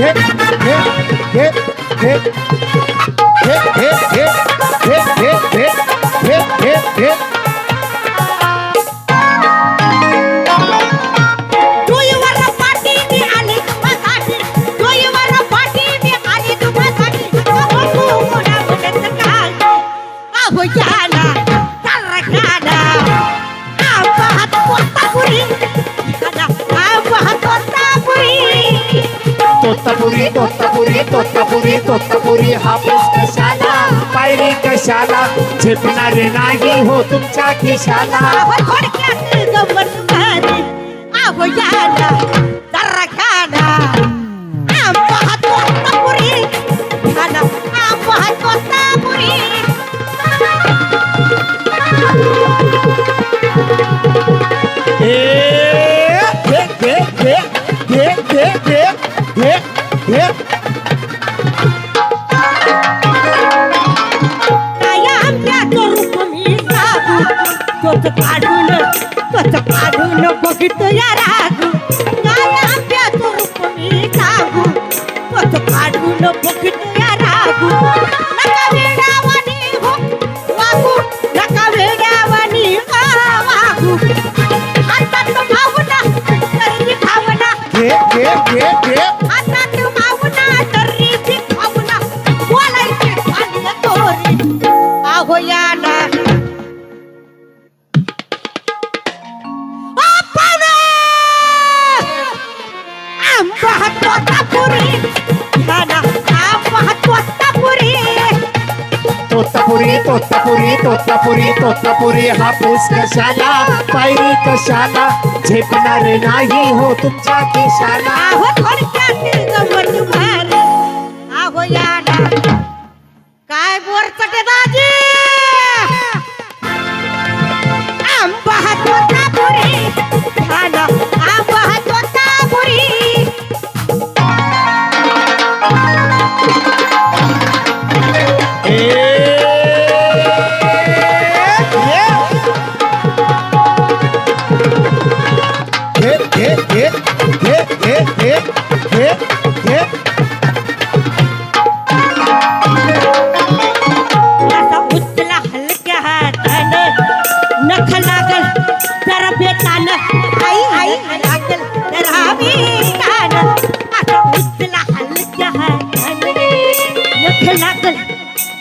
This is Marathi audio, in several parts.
घे घे घे घे घे घे घे घे घे घे घे घे घे तोतापुरी तोतापुरी तोतापुरी तोतापुरी हापूस कशाला पायरी कशाला झेपणारे नाही हो तुमच्या खिशाला अहो थोडक्यात गंमत तोच काढून तोच काढून बघित या रागू काय आमच्या रूप मी साधू तोच काढून बघित या रागू नका वेड्यावानी हो वागू. नका वेड्यावानी हो वागू. हातात भावना तरी भावना. घे घे घे घे. हातात भावना तरी भावना. बोलायचे चाललं तोरी. अहो याला तोतापुरी तोतापुरी तोतापुरी तोतापुरी हापूस कशाला? पायरी कशाला? झेपणार नाही हो तुमच्या खिशाला आहो थोडक्यात गंमत भारी. आहो याला. काय बोरचटे दाजी?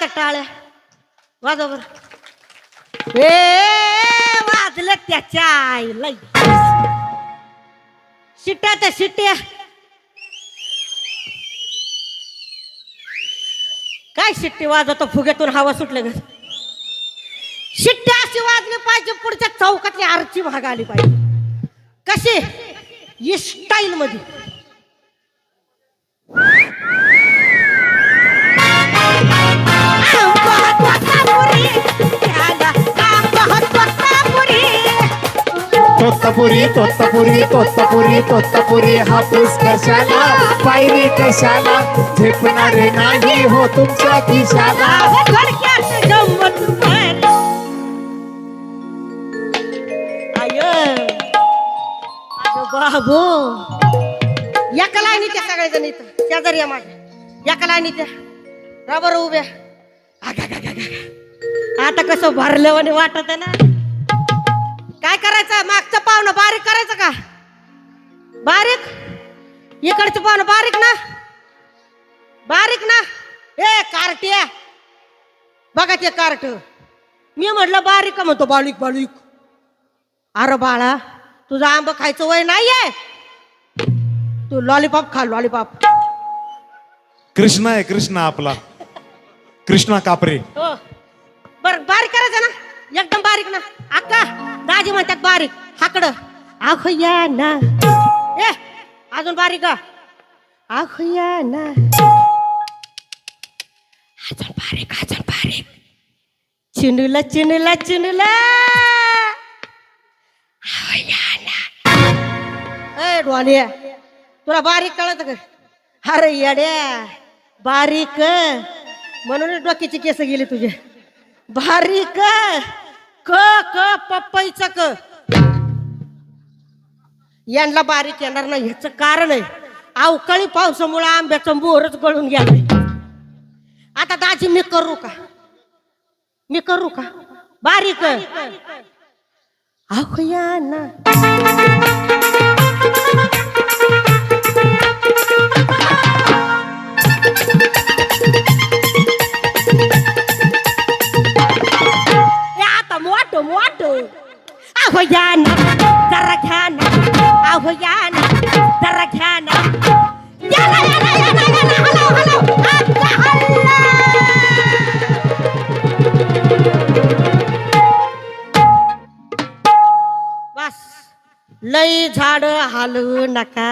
टाळ्या टाळ्या वाजव बर. ए वाजलं त्याच्या आईला. शिट्या तर शिट्या. काय शिट्टी वाजवतो? फुग्यातून हवा सुटले ग. शिट्ट्या अशी वाजली पाहिजे पुढच्या चौकातली आरची भाग आली पाहिजे. कशी? स्टाईल मध्ये तोतापुरी तोतापुरी तोतापुरी तोतापुरी हापूस कशाला? पायरी कशाला? झेपणारे नाही हो तुमच्या खिशाला. बाबू एका लाईनी त्या सगळ्या जण इथं. शेजारी या माझ्या. एका लाईनी त्या रबर उभ्या. आगागागागा. आता कसं भरल्यावाने वाटत आहे ना? काय करायचं? मागचं पाहुणं बारीक करायचं का? बारीक? इकडचं पाहुणं बारीक ना. बारीक ना. ए कार्ट्या बघा ते कार्ट. मी म्हटलं बारीक का म्हणतो बाळीक बाळीक अरे बाळा तुझं आंब खायचं वय नाहीये. तू लॉलीपॉप खा लॉलीपॉप कृष्ण आहे कृष्ण आपला. कृष्णा कापरे. हो. बर बारीक करायचं ना. एकदम बारीक ना. अक्का. दाजी म्हणतात बारीक हाकड. आखया ना. ए अजून बारीक आखया ना. अजून बारीक अजून बारीक. चिनुला चिनुला चिनुला. आखुया ए डोनिया तुला बारीक कळत का? अरे येड्या बारीक. म्हणून डोक्याची केस गेली तुझे. बारीक. क क पप्पईचं क. यांना बारीक येणार नाही ह्याच कारण आहे. अवकाळी पावसामुळे आंब्याचं मोहरच गळून गेलाय. आता दाजी मी करू का? मी करू का? बारीक. अहो या ना. मोठ मोठ अहो या ना जरा घ्या ना अहो या ना जरा घ्या ना या ना, या ना, या ना, या ना, हलव, हलव. आता हलव. बस लई झाड हालू नका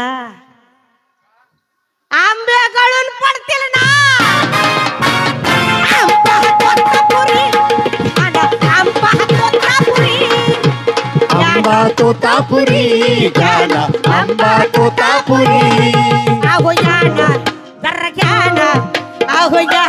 तोतापुरी गाला आंबा तोतापुरी. आहो या ना जरा घ्या आहो या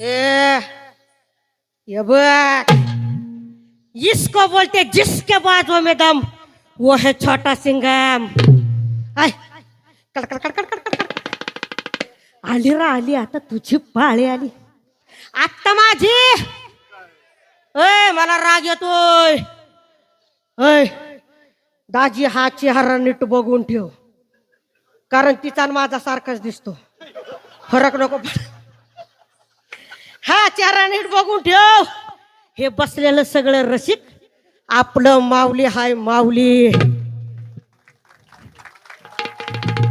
ए ये बघ. इसको बोलते जिसके बाजू में दम वो है छोटा सिंगम आय. कड कड कड कड कड आली रा आली आता तुझी पाळी आली. आत्ता माझी. अय मला राग येतोय. अय दाजी हा चेहरा नीट बघून ठेव. कारण तिचा आणि माझा सारखाच दिसतो. फरक नको हा चारा नीट बघून ठेव. हे बसलेलं सगळं रसिक. आपलं माऊली हाय माऊली.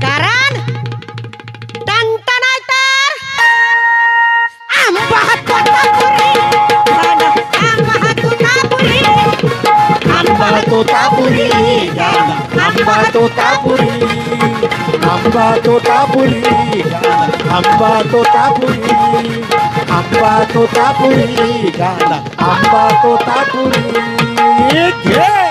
कारण टंटन आहे तर आंबा तोतापुरी गाणं, आंबा तोतापुरी आंबा तोतापुरी आंबा तोतापुरी आंबा तोतापुरी गाला आंबा तोतापुरी आंबा तोतापुरी गाला आंबा तोतापुरी घे!